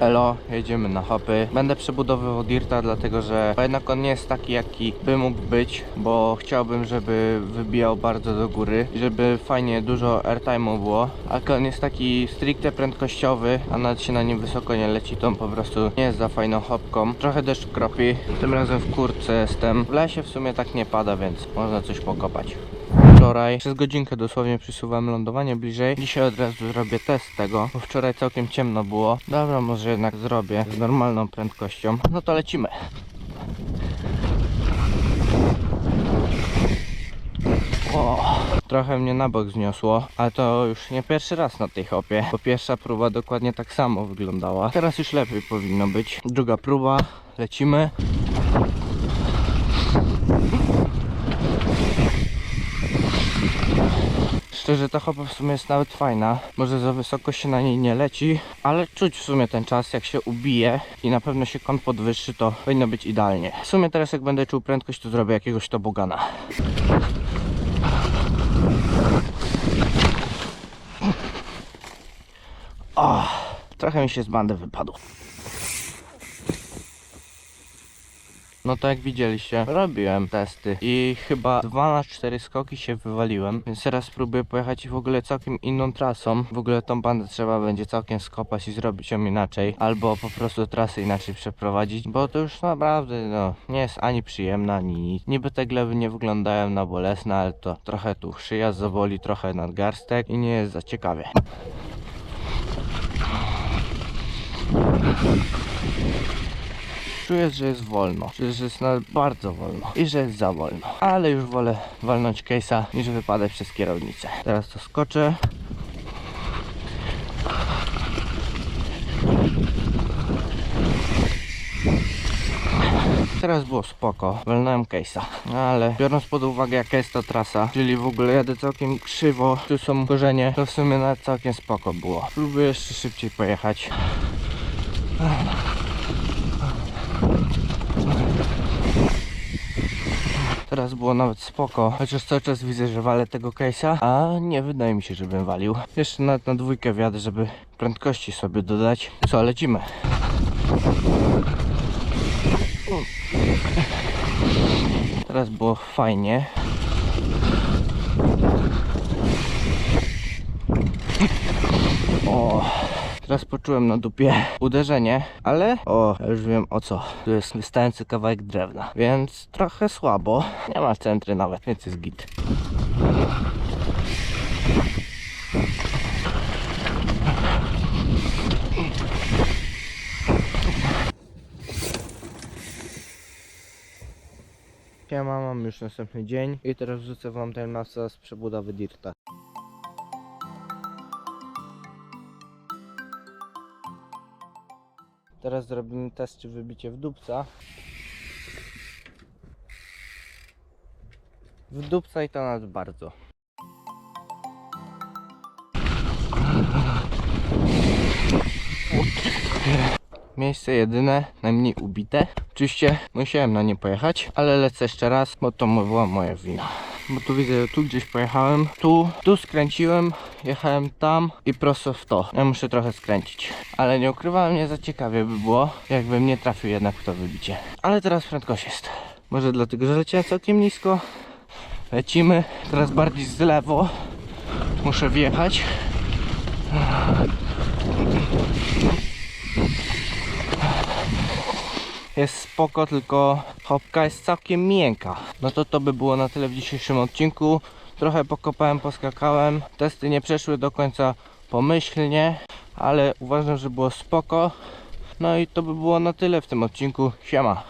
Elo, jedziemy na hopy. Będę przebudowywał Dirta, dlatego że jednak on nie jest taki, jaki by mógł być, bo chciałbym, żeby wybijał bardzo do góry żeby fajnie dużo airtime'u było. A on jest taki stricte prędkościowy, a nawet się na nim wysoko nie leci, to po prostu nie jest za fajną hopką. Trochę deszcz kropi, tym razem w kurce jestem. W lesie w sumie tak nie pada, więc można coś pokopać. Wczoraj przez godzinkę dosłownie przysuwałem lądowanie bliżej. Dzisiaj od razu zrobię test tego, bo wczoraj całkiem ciemno było. Dobra, może jednak zrobię z normalną prędkością. No to lecimy. O, trochę mnie na bok zniosło, ale to już nie pierwszy raz na tej hopie, bo pierwsza próba dokładnie tak samo wyglądała. Teraz już lepiej powinno być. Druga próba, lecimy. Szczerze, ta hopa w sumie jest nawet fajna. Może za wysoko się na niej nie leci, ale czuć w sumie ten czas, jak się ubije i na pewno się kąt podwyższy, to powinno być idealnie. W sumie teraz jak będę czuł prędkość, to zrobię jakiegoś tobogana. O, trochę mi się z bandy wypadło. No to jak widzieliście, robiłem testy i chyba 2 na 4 skoki się wywaliłem, więc teraz spróbuję pojechać w ogóle całkiem inną trasą. W ogóle tą bandę trzeba będzie całkiem skopać i zrobić ją inaczej, albo po prostu trasę inaczej przeprowadzić, bo to już naprawdę no, nie jest ani przyjemna, ani nic. Niby te gleby nie wyglądają na bolesne, ale to trochę tu szyja zaboli, trochę nadgarstek i nie jest za ciekawie. Czuję, że jest wolno, czuję, że jest bardzo wolno i że jest za wolno. Ale już wolę walnąć case'a niż wypadać przez kierownicę. Teraz to skoczę. Teraz było spoko, walnąłem case'a, ale biorąc pod uwagę jaka jest to trasa, czyli w ogóle jadę całkiem krzywo, tu są korzenie, to w sumie nawet całkiem spoko było. Próbuję jeszcze szybciej pojechać. Teraz było nawet spoko, chociaż cały czas widzę, że walę tego case'a, a nie wydaje mi się, żebym walił. Jeszcze nawet na dwójkę wjadę, żeby prędkości sobie dodać. Co, lecimy. Teraz było fajnie. O, teraz poczułem na dupie uderzenie, ale o, już wiem o co. Tu jest wystający kawałek drewna, więc trochę słabo. Nie ma centry nawet, więc jest git. Siema, mam już następny dzień i teraz wrzucę wam ten masa z przebudowy Dirta. Teraz zrobimy test, czy wybicie w dupca. W dupca i to nawet bardzo. Miejsce jedyne, najmniej ubite. Oczywiście musiałem na nie pojechać, ale lecę jeszcze raz, bo to była moja wina. Bo tu widzę, tu gdzieś pojechałem, tu, tu skręciłem, jechałem tam i prosto w to. Ja muszę trochę skręcić. Ale nie ukrywałem, nie za ciekawie by było, jakbym nie trafił jednak w to wybicie. Ale teraz prędkość jest. Może dlatego, że leciałem całkiem nisko. Lecimy, teraz bardziej z lewo. Muszę wjechać. Jest spoko, tylko hopka jest całkiem miękka. No to to by było na tyle w dzisiejszym odcinku. Trochę pokopałem, poskakałem. Testy nie przeszły do końca pomyślnie, ale uważam, że było spoko. No i to by było na tyle w tym odcinku. Siema.